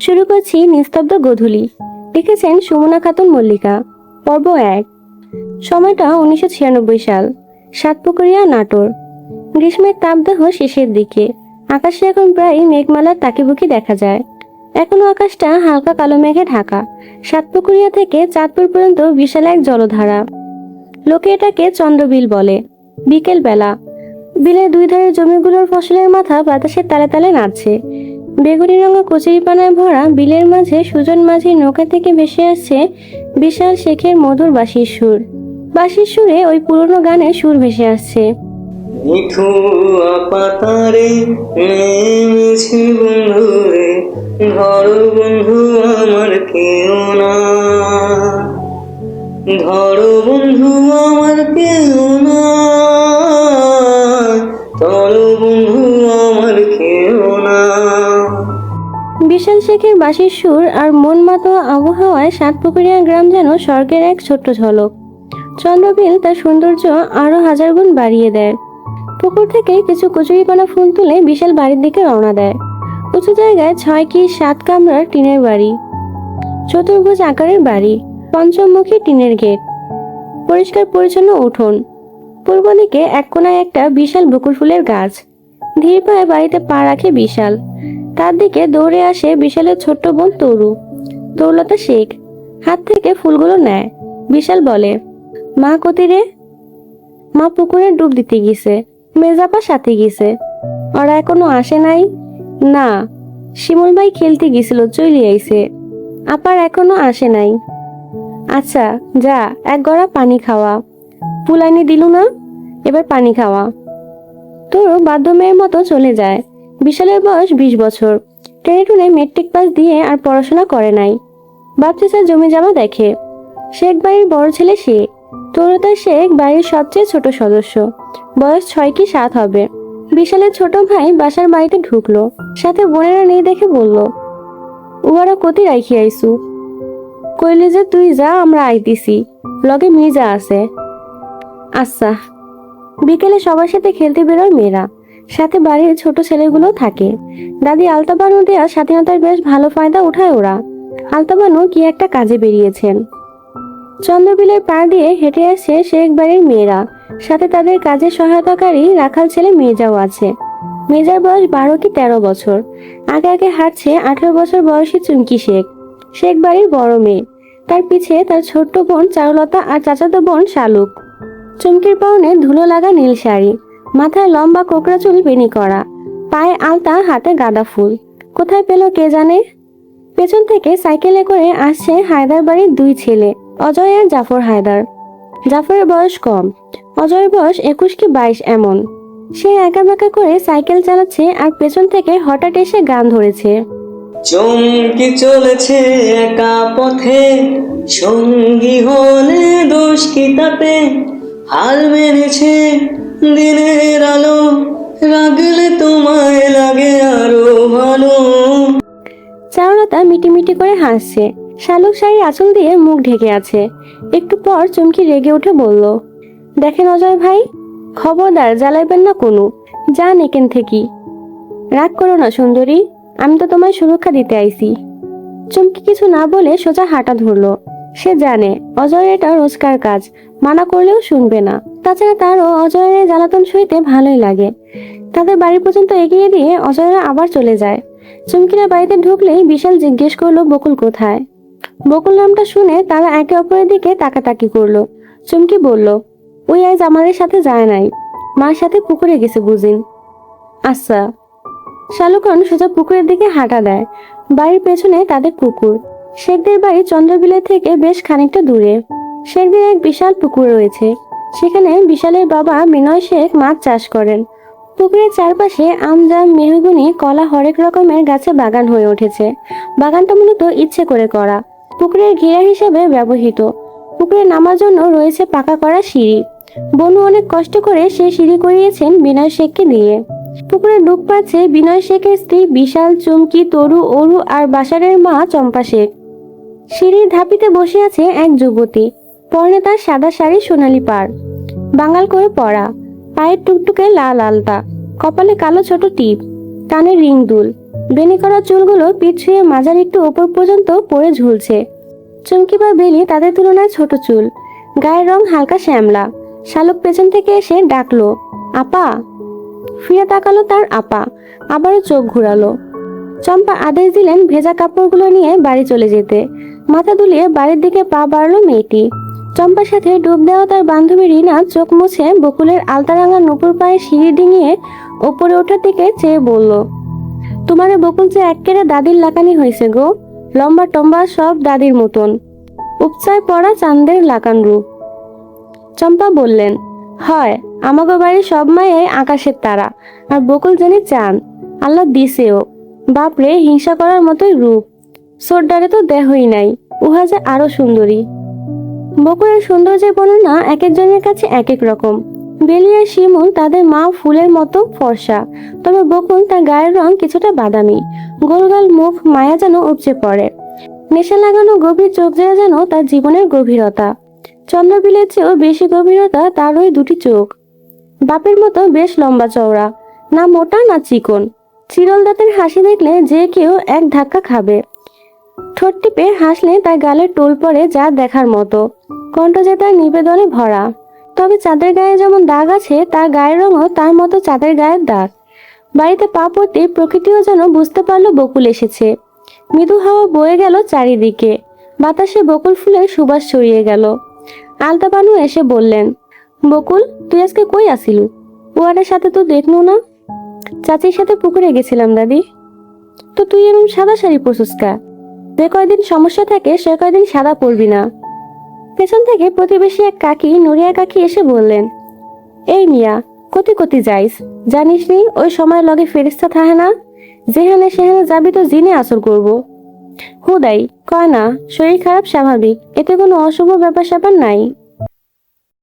শুরু করছি নিস্তব্ধ গোধূলি। লিখেছেন সুমনা খাতুন মল্লিকা, পর্ব এক। সময়টা উনিশশো ছিয়ানব্বই সাল, সাতপুকুরিয়া নাটোর। গ্রীষ্মের তাপদাহ শেষের দিকে। আকাশে এখন প্রায় মেঘমালার তাকিবুকি দেখা যায়। এখনও আকাশটা হালকা কালো মেঘে ঢাকা। সাতপুকুরিয়া থেকে চাঁদপুর পর্যন্ত বিশাল এক জলধারা। লোকে এটাকে চন্দ্রবিল বলে। বিকেল বেলা বিলের দুই ধারে জমিগুলোর ফসলের মাথা বাতাসের তালে তালে নাচছে বেগুনি রঙা কচুরিপানায় ভরা বিলের মাঝে সুজন মাঝির নৌকা থেকে ভেসে আসছে বিশাল শেখের মধুর বাঁশির সুর। বাঁশির সুরে ওই পুরনো গানের সুর ভেসে আসছে। ধর বন্ধু আমার কেউ না। ধর বন্ধু বিশাল শেখের বাঁশির সুর আর মন মাতো আবহাওয়ায় সাতপুকুরিয়া গ্রাম যেন স্বর্গের এক ছোট্ট ঝলক। চন্দ্রবিল তার সৌন্দর্য আরও হাজার গুণ বাড়িয়ে দেয়। পুকুর থেকে কিছু কচুরিপানা ফুল তুলে বিশাল বাড়ির দিকে রওনা দেয়। উঁচু জায়গায় ছয় কি সাত কামরার টিনের বাড়ি। চতুর্ভুজ আকারের বাড়ি পঞ্চমুখী টিনের গেট। পরিষ্কার পরিচ্ছন্ন উঠোন। পূর্ব দিকে এক কোনায় একটা বিশাল বকুল ফুলের গাছ। ধীর পায়ে বাড়িতে পা রাখে বিশাল। তার দিকে দৌড়ে আসে বিশালের ছোট্ট বোন তরু। দৌলতা শেখ। হাত থেকে ফুলগুলো নেয়। বিশাল বলে, মা কতিরে মা পুকুরে ডুব দিতে গেছে। মেজাপা সাথে গেছে। ওরা এখনও আসে নাই? না। শিমুল ভাই খেলতে গেছিল, চলে আইছে। আপার এখনও আসে নাই। আচ্ছা যা, এক গড়া পানি খাওয়া। পুলাইনি দিলু না? এবার পানি খাওয়া। তোর বাধ্য মেয়ের মতো চলে যায়। বিশালের বয়স বিশ বছর। টেনে টুনে মেট্রিক পাস দিয়ে আর পড়াশোনা করে নাই। বাপচে স্যার জমি জমা দেখে। শেখ বাড়ির বড় ছেলে সে। তরুতার শেখ বাড়ির সবচেয়ে ছোট সদস্য। বয়স ছয় কি সাত হবে। বিশালের ছোট ভাই বাসার বাড়িতে ঢুকলো। সাথে বোনেরা নেই দেখে বলল, উহারা কতি রাখি আইসু? কইলে যে, তুই যা, আমরা আইতিছি। লগে মির্জা আছে। আচ্ছা বিকেলে সবার সাথে খেলতে বেরোয় মেয়েরা। সাথে বাড়ির ছোট ছেলেগুলো থাকে। দাদি আলতাবানু দেওয়া স্বাধীনতার বেশ ভালো ফায়দা উঠায় ওরা। আলতাবানু কি একটা কাজে বেরিয়েছেন। চন্দ্রবিলের পা দিয়ে হেঁটে আসছে শেখ বাড়ির মেয়েরা। সাথে তাদের কাজে সহায়তাকারী রাখাল ছেলে মেজাও আছে। মেজার বয়স বারো কি তেরো বছর। আগে আগে হাঁটছে আঠেরো বছর বয়সী চুমকি শেখ। শেখ বাড়ির বড় মেয়ে। তার পিছে তার ছোট্ট বোন চারুলতা আর চাচাতো বোন শালুক। চুমকির পাউনে ধুলো লাগা নীল শাড়ি, মাথায় লম্বা কোকড়া চুল বেনি করা, পায়ে আলতা, হাতে গাঁদা ফুল। কোথায় পেল কে জানে? পেছন থেকে সাইকেলে করে আসছে হায়দার বাড়ির দুই ছেলে, অজয় আর জাফর হায়দার। জাফরের বয়স কম, অজয়ের বয়স একুশ কি বাইশ এমন। সে একা বেঁকা করে সাইকেল চালাচ্ছে আর পেছন থেকে হঠাৎ এসে গান ধরেছে। চমকে চলেছে একা পথে, সঙ্গী হলে দোষ কি তাতে? হাল মেরেছে দিনের আলো, রাগলে তোমায় লাগে আরও ভালো। চারুলতা মিটিমিটি করে হাসছে। শালুক শাড়ির আঁচল দিয়ে মুখ ঢেকে আছে। একটু পর চুমকি রেগে উঠে বলল, দেখেন অজয় ভাই, খবরদার জ্বালাইবেন না কোনো। যান এখান থেকে। রাগ করো না সুন্দরী, আমি তো তোমায় সুরক্ষা দিতে আইছি। চুমকি কিছু না বলে সোজা হাঁটা ধরলো। সে জানে অজয়ের এটা রোজকার কাজ, মানা করলেও শুনবে না। তাছাড়া তারও অজয়ের জ্বালাতন সইতে ভালোই লাগে। তাদের বাড়ি পর্যন্ত এগিয়ে দিয়ে অজয়রা আবার চলে যায়। চুমকিরা বাড়িতে ঢুকলেই বিশাল জিজ্ঞেস করল, বকুল কোথায়? বকুল নামটা শুনে তারা একে অপরের দিকে তাকাতাকি করল। চুমকি বলল, ওই আজ আমাদের সাথে যায় নাই। মার সাথে পুকুরে গেছে বুঝিন। আচ্ছা। শালুকন সোজা পুকুরের দিকে হাঁটা দেয়। বাড়ির পেছনে তাদের পুকুর শেখদের বাড়ি চন্দ্রবিলের থেকে বেশ খানিকটা দূরে। শেখদের এক বিশাল পুকুর রয়েছে। সেখানে বিশালের বাবা বিনয় শেখ মাছ চাষ করেন। পুকুরের চারপাশে আম, জাম মেহগুনি কলা হরেক রকমের গাছে বাগান হয়ে উঠেছে। বাগানটা মূলত ইচ্ছে করে করা। পুকুরের ঘেরা হিসেবে ব্যবহৃত। পুকুরে নামার জন্য রয়েছে পাকা করা সিঁড়ি। বনু অনেক কষ্ট করে সে সিঁড়ি করিয়েছেন বিনয় শেখকে দিয়ে। পুকুরে ডুব পাচ্ছে বিনয় শেখের স্ত্রী বিশাল, চুমকি, তরু, অরু আর বাসারের মা চম্পা শেখ। সিঁড়ির ধাপিতে বসে আছে এক যুবতী। পরনে তার সাদা শাড়ি সোনালি পাড়। বাঙাল করে পরা পায়ের টুকটুকে লাল আলতা। কপালে কালো ছোট টিপ। কানে রিং দুল। বেনি করা চুলগুলো পিঠ ছুঁয়ে মাজার একটু ওপর পর্যন্ত পড়ে ঝুলছে। চুমকি বা বেলি তাদের তুলনায় ছোট চুল। গায়ের রং হালকা শ্যামলা। শালুক পেছন থেকে এসে ডাকলো, আপা! ফিরে তাকালো তার আপা। আবারও চোখ ঘুরালো। চম্পা আদেশ দিলেন ভেজা কাপড়গুলো নিয়ে বাড়ি চলে যেতে। মাথা দুলিয়ে বাড়ির দিকে পা বাড়লো মেয়েটি। চম্পার সাথে ডুব দেওয়া তার বান্ধবী রিনা চোখ মুছে বকুলের আলতারাঙা নুপুর পায়ে সিঁড়ি ডিঙিয়ে ওপরে ওঠার দিকে চেয়ে বলল, তোমারে বকুল যে একেবারে দাদির লাকানি হয়েছে গো। লম্বা টম্বা সব দাদির মতন। উপচায় পড়া চাঁদের লাকান রূপ। চম্পা বললেন, হয়, আমাগো বাড়ির সব মায়ে আকাশের তারা। আর বকুল জানি চান আল্লাহ দিছেও। বাপরে, হিংসা করার মতোই রূপ। সোরডারে তো দেহই নাই, উহা যে আরও সুন্দরী। বকুলের সৌন্দর্যের বর্ণনা এক একজনের কাছে এক এক রকম। বেলি আর শিমুল তাদের মা ফুলের মতো ফর্সা, তবে বকুল তার গায়ের রং কিছুটা বাদামি। গোলগাল মুখ মায়া যেন উপচে পড়ে। নেশা লাগানো গভীর চোখ জোড়া যেন তার জীবনের গভীরতা। চন্দ্রবিলের চেয়েও বেশি গভীরতা তার ওই দুটি চোখ। বাপের মতো বেশ লম্বা চওড়া, না মোটা, না চিকন। চিরল দাঁতের হাসি দেখলে যে কেউ এক ধাক্কা খাবে। ঠোঁট টিপে হাসলে তার গালের টোল পড়ে যা দেখার মতো। কণ্ঠ যে তার নিবেদনে ভরা। তবে চাঁদের গায়ে যেমন দাগ আছে, তার গায়ের রঙও তার মতো চাঁদের গায়ের দাগ। বাড়িতে পা পড়তে প্রকৃতিও যেন বুঝতে পারল বকুল এসেছে। মৃদু হাওয়া বয়ে গেল চারিদিকে। বাতাসে বকুল ফুলের সুবাস ছড়িয়ে গেল। আলতাবানু এসে বললেন, বকুল, তুই আজকে কই আসিলু? ওয়ারের সাথে তো দেখনু না। চাচির সাথে পুকুরে গেছিলাম, দাদি। তো তুই এরকম সাদা শাড়ি পরছিস কা? যে কয়দিন সমস্যা থাকে, সে কয়দিন সাদা পরবি না। পেছন থেকে প্রতিবেশী এক কাকি নুরিয়া কাকি এসে বললেন, এই মিয়া, কতি কতি যাইস। জানিস নি, ওই সময় লগে ফেরিস্তা থাহে না? যেখানে সেখানে যাবি তো জিনে আসর করব। হুদাই, কয় না, শরীর খারাপ স্বাভাবিক, এতে কোনো অশুভ ব্যাপার স্যাপার নাই।